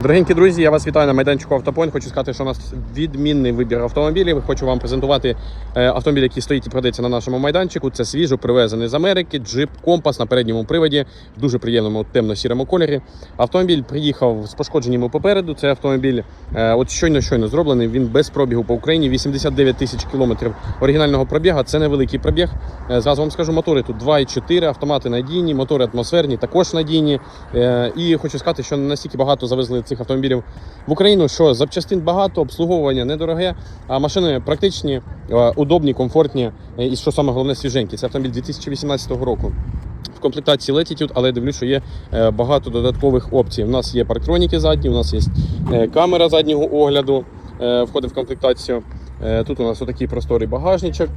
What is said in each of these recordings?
Дорогенькі друзі, я вас вітаю на майданчику Автопойнт. Хочу сказати, що у нас відмінний вибір автомобілів. Хочу вам презентувати е, автомобіль, який стоїть і продається на нашому майданчику. Це свіжо привезений з Америки, джип компас на передньому приводі в дуже приємному темно-сірому кольорі. Автомобіль приїхав з пошкодженнями попереду. Це автомобіль, е, от щойно щойно зроблений. Він без пробігу по Україні. 89 тисяч кілометрів оригінального пробіга. Це невеликий пробіг. Е, Зразу вам скажу, мотори тут 2,4, автомати надійні, мотори атмосферні, також надійні. І хочу сказати, що настільки багато завезли цих автомобілів в Україну, що запчастин багато, обслуговування недороге, а машини практичні, е, удобні, комфортні е, і що саме головне свіженькі. Це автомобіль 2018 року. В комплектації Latitude, але я дивлюсь, що є е, багато додаткових опцій. У нас є парктроніки задні, у нас є камера заднього огляду, входить в комплектацію. Тут у нас отакий просторий багажничок.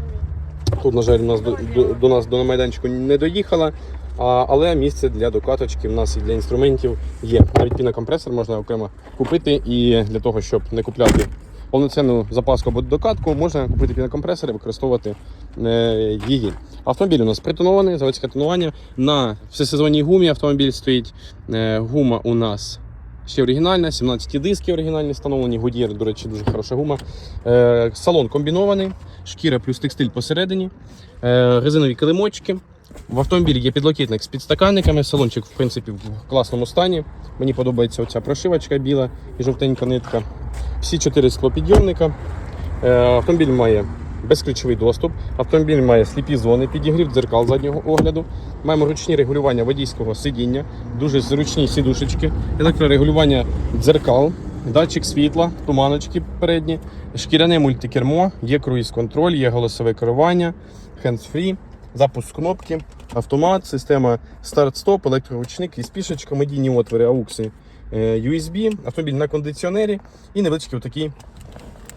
Тут, на жаль, у нас до, до, до нас до майданчику не доїхала, але місце для докаточки в нас і для інструментів є. Навіть пінокомпресор можна окремо купити, і для того, щоб не купляти повноцінну запаску або докатку, можна купити пінокомпресор і використовувати е, її. Автомобіль у нас притонований, заводське тонування. На всесезонній гумі автомобіль стоїть. Е, гума у нас ще оригінальна, 17 диски оригінальні встановлені. Goodyear, до речі, дуже хороша гума. Е, салон комбінований, шкіра плюс текстиль посередині, резинові килимочки. В автомобілі є підлокітник з підстаканниками, салончик, в принципі, в класному стані. Мені подобається оця прошивочка біла і жовтенька нитка. Всі чотири склопідйомника. Е, Автомобіль має безключовий доступ. Автомобіль має сліпі зони, підігрів дзеркал заднього огляду. Маємо ручні регулювання водійського сидіння, дуже зручні сідушечки, електрорегулювання дзеркал, датчик світла, туманочки передні, шкіряне мультикермо, є круїз-контроль, є голосове керування, hands-free, запуск кнопки, автомат, система старт-стоп, електроручник, спішечка, медійні отвори, аукси, е, USB, автомобіль на кондиціонері і невеличкий отакий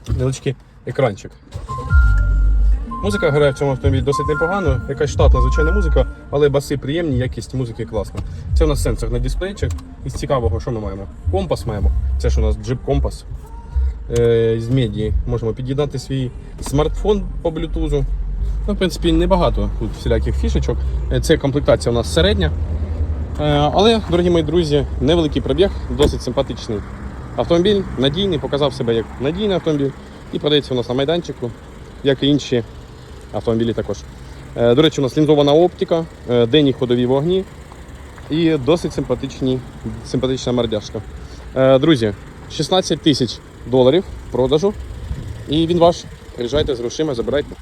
невеличкий екранчик. Музика грає в цьому автомобілі досить непогано. Якась штатна звичайна музика, але баси приємні, якість музики класна. Це у нас сенсорний дисплейчик. Із цікавого, що ми маємо? Компас маємо. Це ж у нас джип компас. Е, з медії можемо під'єднати свій смартфон по блютузу. Ну, в принципі, небагато тут всіляких фішечок. Е, Це комплектація у нас середня. Е, Але, дорогі мої друзі, невеликий пробіг, досить симпатичний автомобіль, надійний, показав себе як надійний автомобіль і продається у нас на майданчику, як і інші автомобілі також. Е, До речі, у нас лінзована оптика, денні ходові вогні і досить симпатичні, симпатична мордяшка. Друзі, 16 тисяч доларів продажу. І він ваш. Приїжджайте з грошима, забирайте.